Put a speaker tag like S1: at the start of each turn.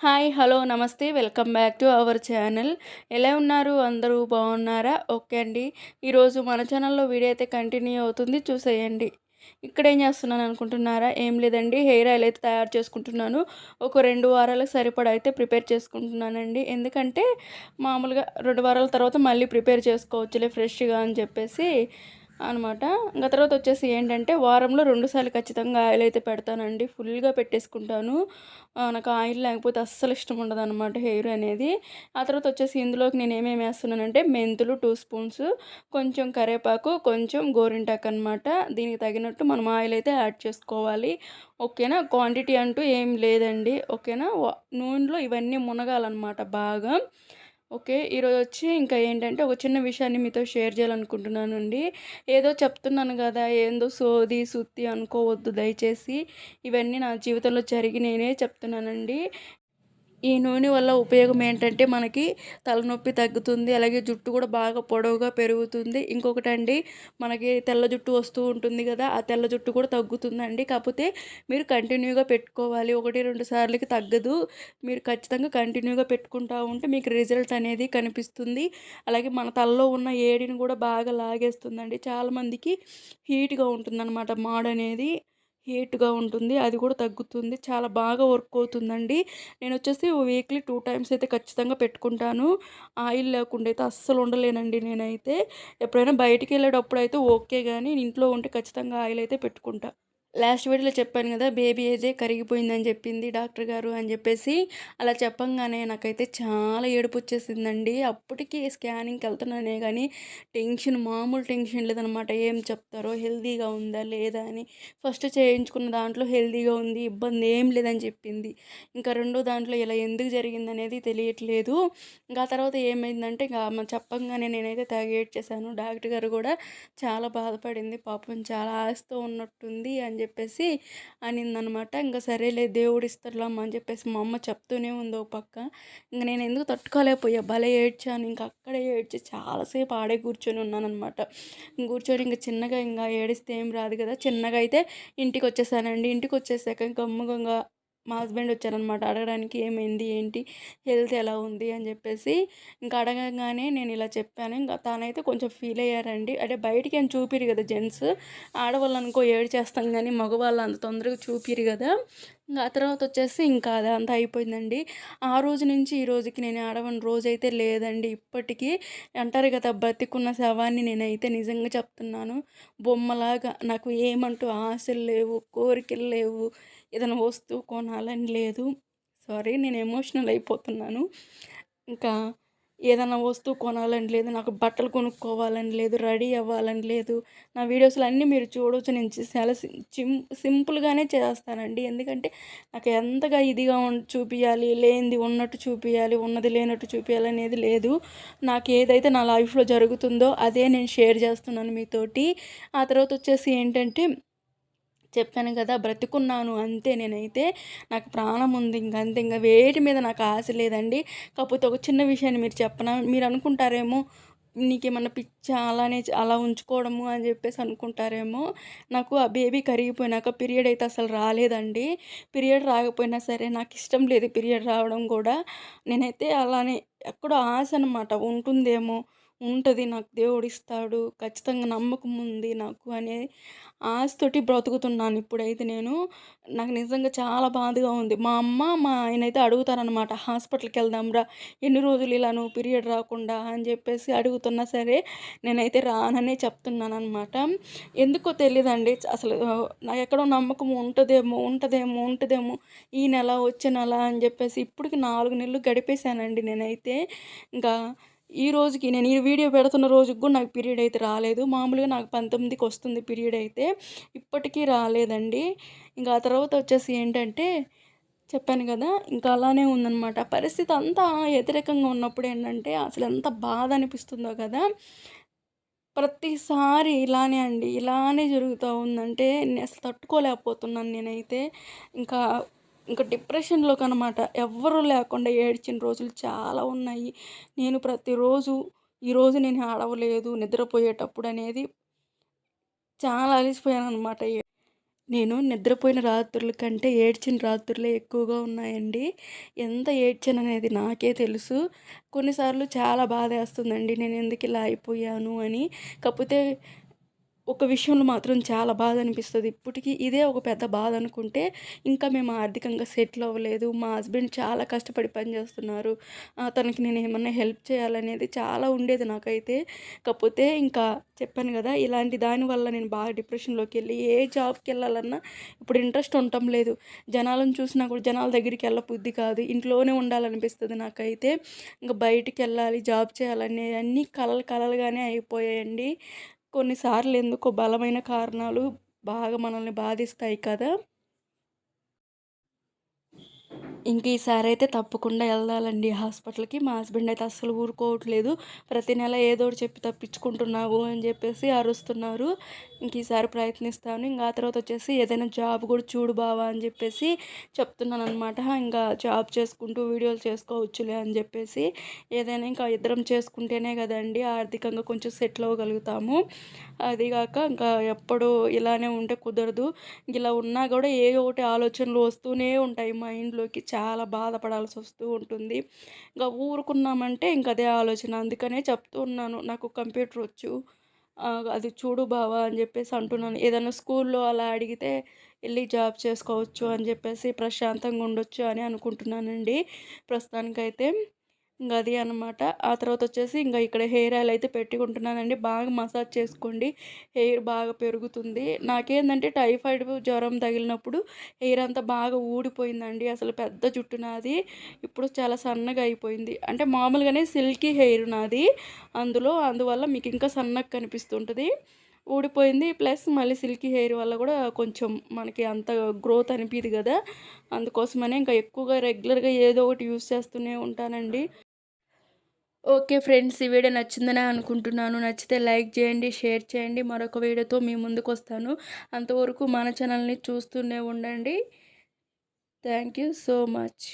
S1: Hi hello namaste. Welcome back to our channel. ఎలా ఉన్నారు? అందరూ బాగున్నారా? ఓకే అండి. ఈరోజు మన ఛానల్లో వీడియో అయితే కంటిన్యూ అవుతుంది. చూసేయండి. ఇక్కడ ఏం చేస్తున్నాను అనుకుంటున్నారా? ఏం లేదండి. హెయిర్ ఆయిల్ అయితే తయారు చేసుకుంటున్నాను. ఒక రెండు వారాలకు సరిపడా అయితే ప్రిపేర్ చేసుకుంటున్నానండి. ఎందుకంటే మామూలుగా రెండు వారాల తర్వాత మళ్ళీ ప్రిపేర్ చేసుకోవచ్చులే ఫ్రెష్గా అని చెప్పేసి అనమాట. ఇంకా తర్వాత వచ్చేసి ఏంటంటే వారంలో రెండుసార్లు ఖచ్చితంగా ఆయిల్ అయితే పెడతానండి. ఫుల్గా పెట్టేసుకుంటాను. నాకు ఆయిల్ లేకపోతే అస్సలు ఇష్టం ఉండదు అనమాట హెయిర్ అనేది. ఆ తర్వాత వచ్చేసి ఇందులోకి నేను ఏమేమి వేస్తున్నానంటే మెంతులు టూ స్పూన్స్ కొంచెం కరేపాకు కొంచెం గోరింటాకు అనమాట దీనికి తగినట్టు మనం ఆయిల్ అయితే యాడ్ చేసుకోవాలి. ఓకేనా? క్వాంటిటీ అంటూ ఏం లేదండి. ఓకేనా? నూనెలో ఇవన్నీ మునగాలన్నమాట బాగా. ఓకే ఈరోజు వచ్చి ఇంకా ఏంటంటే ఒక చిన్న విషయాన్ని మీతో షేర్ చేయాలనుకుంటున్నాను అండి ఏదో చెప్తున్నాను కదా ఏందో సోది సుత్తి అనుకోవద్దు దయచేసి. ఇవన్నీ నా జీవితంలో జరిగినేనే చెప్తున్నానండి. ఈ నూనె వల్ల ఉపయోగం ఏంటంటే మనకి తలనొప్పి తగ్గుతుంది అలాగే జుట్టు కూడా బాగా పొడవుగా పెరుగుతుంది. ఇంకొకటి అండి మనకి తెల్ల జుట్టు వస్తూ ఉంటుంది కదా ఆ తెల్ల జుట్టు కూడా తగ్గుతుందండి. కాకపోతే మీరు కంటిన్యూగా పెట్టుకోవాలి ఒకటి రెండు సార్లకి తగ్గదు. మీరు ఖచ్చితంగా కంటిన్యూగా పెట్టుకుంటూ ఉంటే మీకు రిజల్ట్ అనేది కనిపిస్తుంది. అలాగే మన తలలో ఉన్న ఏడిని కూడా బాగా లాగేస్తుందండి. చాలామందికి హీట్గా ఉంటుందన్నమాట మాడ్ అనేది హీట్గా ఉంటుంది అది కూడా తగ్గుతుంది. చాలా బాగా వర్క్ అవుతుందండి. నేను వచ్చేసి వీక్లీ టూ టైమ్స్ అయితే ఖచ్చితంగా పెట్టుకుంటాను. ఆయిల్ లేకుండా అయితే అస్సలు ఉండలేనండి నేనైతే. ఎప్పుడైనా బయటికి వెళ్ళేటప్పుడు అయితే ఓకే కానీ ఇంట్లో ఉంటే ఖచ్చితంగా ఆయిల్ అయితే పెట్టుకుంటా. లాస్ట్ వీడియోలో చెప్పాను కదా బేబీ ఏజే కరిగిపోయిందని చెప్పింది డాక్టర్ గారు అని చెప్పేసి అలా చెప్పంగానే నాకైతే చాలా ఏడుపు వచ్చేసిందండి. అప్పటికి స్కానింగ్కి వెళ్తున్నానే కానీ టెన్షన్ మామూలు టెన్షన్ లేదనమాట ఏం చెప్తారో హెల్తీగా ఉందా లేదా అని. ఫస్ట్ చేయించుకున్న దాంట్లో హెల్తీగా ఉంది ఇబ్బంది ఏం లేదని చెప్పింది. ఇంకా రెండో దాంట్లో ఇలా ఎందుకు జరిగింది అనేది తెలియట్లేదు. ఇంకా తర్వాత ఏమైందంటే ఇంకా చెప్పంగానే నేనైతే తాగేట్ చేశాను డాక్టర్ గారు కూడా చాలా బాధపడింది. పాపం చాలా ఆశతో ఉన్నట్టుంది అని చెప్పేసి అనిందనమాట. ఇంకా సరేలే దేవుడు ఇస్తాడులమ్మ అని చెప్పేసి మా అమ్మ చెప్తూనే ఉంది ఒక పక్క. ఇంక నేను ఎందుకు తట్టుకోలేకపోయా? భలే ఏడ్చాను. ఇంకా అక్కడే ఏడ్చి చాలాసేపు ఆడే కూర్చొని ఉన్నానమాట కూర్చొని ఇంకా చిన్నగా ఇంకా ఏడిస్తే ఏం రాదు కదా? చిన్నగా అయితే ఇంటికి వచ్చేసానండి ఇంటికి వచ్చేసాక ఇంకా అమ్మగంగా మా హస్బెండ్ వచ్చారనమాట అడగడానికి ఏమైంది ఏంటి హెల్త్ ఎలా ఉంది అని చెప్పేసి ఇంకా అడగగానే నేను ఇలా చెప్పాను. ఇంకా తానైతే కొంచెం ఫీల్ అయ్యారండి. అంటే బయటికి ఏం చూపిరు కదా జెంట్స్. ఆడవాళ్ళు అనుకో ఏడు చేస్తాం కానీ మగవాళ్ళు అంత తొందరగా చూపిరు కదా. ఇంకా ఆ తర్వాత వచ్చేసి ఇంకా అదంతా అంతా అయిపోయిందండి. ఆ రోజు నుంచి ఈ రోజుకి నేను ఆడవని రోజైతే లేదండి. ఇప్పటికీ అంటారు కదా బ్రతికున్న శవాన్ని నేనైతే నిజంగా చెప్తున్నాను. బొమ్మలాగా నాకు ఏమంటూ ఆశలు లేవు కోరికలు లేవు. ఏదైనా వస్తువు కొనాలని లేదు. సారీ నేను ఎమోషనల్ అయిపోతున్నాను. ఇంకా ఏదైనా వస్తువు కొనాలని లేదు నాకు బట్టలు కొనుక్కోవాలని లేదు రెడీ అవ్వాలని లేదు. నా వీడియోస్లో అన్నీ మీరు చూడవచ్చు నేను చాలా సిం సింపుల్గానే చేస్తానండి. ఎందుకంటే నాకు ఎంతగా ఇదిగా చూపించాలి లేనిది ఉన్నట్టు చూపించాలి ఉన్నది లేనట్టు చూపించాలి అనేది లేదు. నాకు ఏదైతే నా లైఫ్లో జరుగుతుందో అదే నేను షేర్ చేస్తున్నాను మీతోటి. ఆ తర్వాత వచ్చేసి ఏంటంటే చెప్పాను కదా బ్రతుకున్నాను అంతే నేనైతే. నాకు ప్రాణం ఉంది ఇంకా అంతే ఇంకా వేటి మీద నాకు ఆశ లేదండి. కాకపోతే ఒక చిన్న విషయాన్ని మీరు చెప్పన మీరు అనుకుంటారేమో నీకేమన్నా పిచ్చ అలానే అలా ఉంచుకోవడము అని చెప్పేసి అనుకుంటారేమో. నాకు ఆ బేబీ కరిగిపోయినాక పీరియడ్ అయితే అసలు రాలేదండి. పీరియడ్ రాకపోయినా సరే నాకు ఇష్టం లేదు పీరియడ్ రావడం కూడా. నేనైతే అలానే ఎక్కడో ఆశ అనమాట ఉంటుందేమో. ఉంటుంది నాకు దేవుడు ఇస్తాడు ఖచ్చితంగా నమ్మకం ఉంది నాకు అనే ఆశతోటి బ్రతుకుతున్నాను ఇప్పుడైతే నేను. నాకు నిజంగా చాలా బాధగా ఉంది. మా అమ్మ మా ఆయన అయితే అడుగుతారనమాట హాస్పిటల్కి వెళ్దాంరా ఎన్ని రోజులు ఇలా నువ్వు పీరియడ్ రాకుండా అని చెప్పేసి అడుగుతున్నా సరే నేనైతే రాననే చెప్తున్నాను అనమాట ఎందుకో తెలియదండి అసలు నాకు ఎక్కడో నమ్మకం ఉంటుందేమో ఉంటుందేమో ఉంటుందేమో ఈ నెల వచ్చే నెల అని చెప్పేసి ఇప్పటికి నాలుగు నెలలు గడిపేశానండి నేనైతే. ఇంకా ఈ రోజుకి నేను ఈ వీడియో పెడుతున్న రోజుకి కూడా నాకు పీరియడ్ అయితే రాలేదు. మామూలుగా నాకు పంతొమ్మిదికి వస్తుంది పీరియడ్ అయితే. ఇప్పటికీ రాలేదండి. ఇంకా ఆ తర్వాత వచ్చేసి ఏంటంటే చెప్పాను కదా ఇంకా అలానే ఉందన్నమాట. పరిస్థితి అంతా వ్యతిరేకంగా ఉన్నప్పుడు ఏంటంటే అసలు ఎంత బాధ అనిపిస్తుందో కదా. ప్రతిసారి ఇలానే అండి ఇలానే జరుగుతూ ఉందంటే నేను అసలు తట్టుకోలేకపోతున్నాను నేనైతే. ఇంకా ఇంకా డిప్రెషన్లోకి అనమాట ఎవ్వరూ లేకుండా ఏడ్చిన రోజులు చాలా ఉన్నాయి నేను ప్రతిరోజు ఈరోజు నేను ఆడవలేదు నిద్రపోయేటప్పుడు అనేది చాలా అలసిపోయాను అనమాట నేను నిద్రపోయిన రాత్రుల కంటే ఏడ్చిన రాత్రులే ఎక్కువగా ఉన్నాయండి. ఎంత ఏడ్చాననేది నాకే తెలుసు. కొన్నిసార్లు చాలా బాధే వస్తుందండి నేను ఎందుకు ఇలా అయిపోయాను అని. కాకపోతే ఒక విషయంలో మాత్రం చాలా బాధ అనిపిస్తుంది ఇప్పటికీ ఇదే ఒక పెద్ద బాధ అనుకుంటే, ఇంకా మేము ఆర్థికంగా సెటిల్ అవ్వలేదు. మా హస్బెండ్ చాలా కష్టపడి పని చేస్తున్నారు. తనకి నేను ఏమన్నా హెల్ప్ చేయాలనేది చాలా ఉండేది నాకైతే. కాకపోతే ఇంకా చెప్పాను కదా ఇలాంటి దాని వల్ల నేను బాగా డిప్రెషన్లోకి వెళ్ళి ఏ జాబ్కి వెళ్ళాలన్నా ఇప్పుడు ఇంట్రెస్ట్ ఉండటం లేదు. జనాలను చూసినా కూడా జనాల దగ్గరికి ఎళ్ళబుద్ధి కాదు. ఇంట్లోనే ఉండాలనిపిస్తుంది నాకైతే. ఇంకా బయటికి వెళ్ళాలి జాబ్ చేయాలనే అన్నీ కలలు కలలుగానే అయిపోయాయండి. కొన్నిసార్లు ఎందుకో బలమైన కారణాలు బాగా మనల్ని బాధిస్తాయి కదా! ఇంక అయితే తప్పకుండా వెళ్ళాలండి హాస్పిటల్‌కి. మా హస్బెండ్ అయితే అస్సలు ఊరుకోవట్లేదు. ప్రతి నెల ఏదో ఒకటి చెప్పి తప్పించుకుంటున్నావు అని చెప్పేసి అరుస్తున్నారు. ఇంక ఈసారి ప్రయత్నిస్తాను. ఇంకా ఆ తర్వాత వచ్చేసి ఏదైనా జాబ్ కూడా చూడు బావా అని చెప్పేసి చెప్తున్నాను అనమాట ఇంకా జాబ్ చేసుకుంటూ వీడియోలు చేసుకోవచ్చులే అని చెప్పేసి. ఏదైనా ఇంకా ఇద్దరం చేసుకుంటేనే కదండీ ఆర్థికంగా కొంచెం సెటిల్ అవ్వగలుగుతాము. అదిగాక ఇంకా ఎప్పుడు ఇలానే ఉంటే కుదరదు. ఇలా ఉన్నా కూడా ఏదో ఒకటి ఆలోచనలు వస్తూనే ఉంటాయి మైండ్‌లోకి. చాలా బాధపడాల్సి వస్తూ ఉంటుంది. ఇంకా ఊరుకున్నామంటే ఇంక అదే ఆలోచన. అందుకనే చెప్తూ ఉన్నాను. నాకు కంప్యూటర్ వచ్చు. అది చూడు బావా అని చెప్పేసి అంటున్నాను. ఏదైనా స్కూల్‌లో అలా అడిగితే వెళ్ళి జాబ్ చేసుకోవచ్చు అని చెప్పేసి ప్రశాంతంగా ఉండొచ్చు అని అనుకుంటున్నానండి. ప్రస్తుతానికైతే. ఇంక అది అనమాట. ఆ తర్వాత వచ్చేసి ఇంకా ఇక్కడ హెయిర్ ఆయిల్ అయితే పెట్టుకుంటున్నానండి. బాగా మసాజ్ చేసుకోండి. హెయిర్ బాగా పెరుగుతుంది. నాకేందంటే టైఫాయిడ్ జ్వరం తగిలినప్పుడు హెయిర్ అంతా బాగా ఊడిపోయిందండి. అసలు పెద్ద జుట్టు నాది. ఇప్పుడు చాలా సన్నగా అయిపోయింది. అంటే మామూలుగానే సిల్కీ హెయిర్ నాది. అందులో అందువల్ల మీకు ఇంకా సన్నగా కనిపిస్తుంటుంది ఊడిపోయింది. ప్లస్ మళ్ళీ సిల్కీ హెయిర్ వల్ల కూడా కొంచెం మనకి అంత గ్రోత్ అనిపియదు కదా అందుకోసమనే ఇంకా ఎక్కువగా రెగ్యులర్‌గా ఏదో ఒకటి యూజ్ చేస్తూనే ఉంటానండి. Okay friends. ఈ వీడియో నచ్చిందనే అనుకుంటున్నాను. నచ్చితే లైక్ చేయండి, షేర్ చేయండి. మరొక వీడియోతో మీ ముందుకొస్తాను. అంతవరకు మన ఛానల్‌ని చూస్తూనే ఉండండి. Thank you so much.